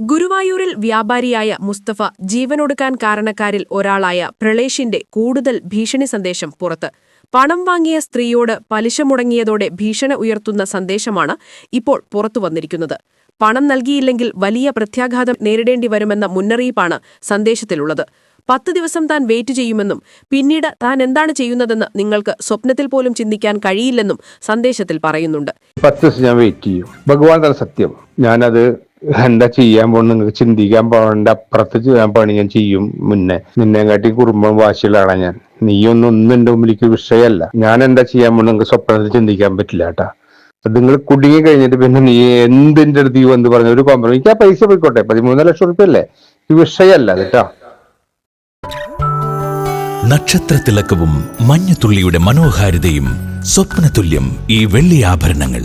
ഗുരുവായൂരിൽ വ്യാപാരിയായ മുസ്തഫ ജീവനൊടുക്കാൻ കാരണക്കാരിൽ ഒരാളായ പ്രളേഷിന്റെ കൂടുതൽ ഭീഷണി സന്ദേശം പുറത്ത്. പണം വാങ്ങിയ സ്ത്രീയോട് പലിശ മുടങ്ങിയതോടെ ഭീഷണി ഉയർത്തുന്ന സന്ദേശമാണ് ഇപ്പോൾ പുറത്തു വന്നിരിക്കുന്നത്. പണം നൽകിയില്ലെങ്കിൽ വലിയ പ്രത്യാഘാതം നേരിടേണ്ടി വരുമെന്ന മുന്നറിയിപ്പാണ് സന്ദേശത്തിലുള്ളത്. പത്ത് ദിവസം താൻ വെയിറ്റ് ചെയ്യുമെന്നും പിന്നീട് താൻ എന്താണ് ചെയ്യുന്നതെന്ന് നിങ്ങൾക്ക് സ്വപ്നത്തിൽ പോലും ചിന്തിക്കാൻ കഴിയില്ലെന്നും സന്ദേശത്തിൽ പറയുന്നുണ്ട്. പത്ത് ദിവസം ഞാൻ വെയിറ്റ് ചെയ്യും. ഭഗവാൻ സത്യം. ഞാനത് എന്താ ചെയ്യാൻ പോകണം നിങ്ങൾക്ക് ചിന്തിക്കാൻ പോകേണ്ട അപ്പുറത്ത് ചെയ്യാൻ പണി ഞാൻ ചെയ്യും മുന്നേ. നിന്നെ കാട്ടി കുറുമ്പം വാശിയിലാണ് ഞാൻ. നീയൊന്നും ഒന്നും എന്റെ മുമ്പിലേക്ക് വിഷയമല്ല ഞാൻ എന്താ ചെയ്യാൻ പോകണം നിങ്ങൾക്ക് സ്വപ്നത്തിൽ ചിന്തിക്കാൻ പറ്റില്ല കേട്ടാ. നിങ്ങൾ കുടുങ്ങി കഴിഞ്ഞിട്ട് പിന്നെ നീ എന്തിന്റെ അടുത്ത് ഈ വന്ന് പറഞ്ഞ ഒരു കോംപ്രമൈസ് എനിക്ക് ആ പൈസ പോയിക്കോട്ടെ. പതിമൂന്ന് ലക്ഷം റുപ്യ അല്ലേ ഈ വിഷയമല്ല കേട്ടാ. നക്ഷത്രത്തിളക്കവും മഞ്ഞത്തുള്ളിയുടെ മനോഹാരിതയും സ്വപ്നതുല്യം ഈ വെള്ളി ആഭരണങ്ങൾ.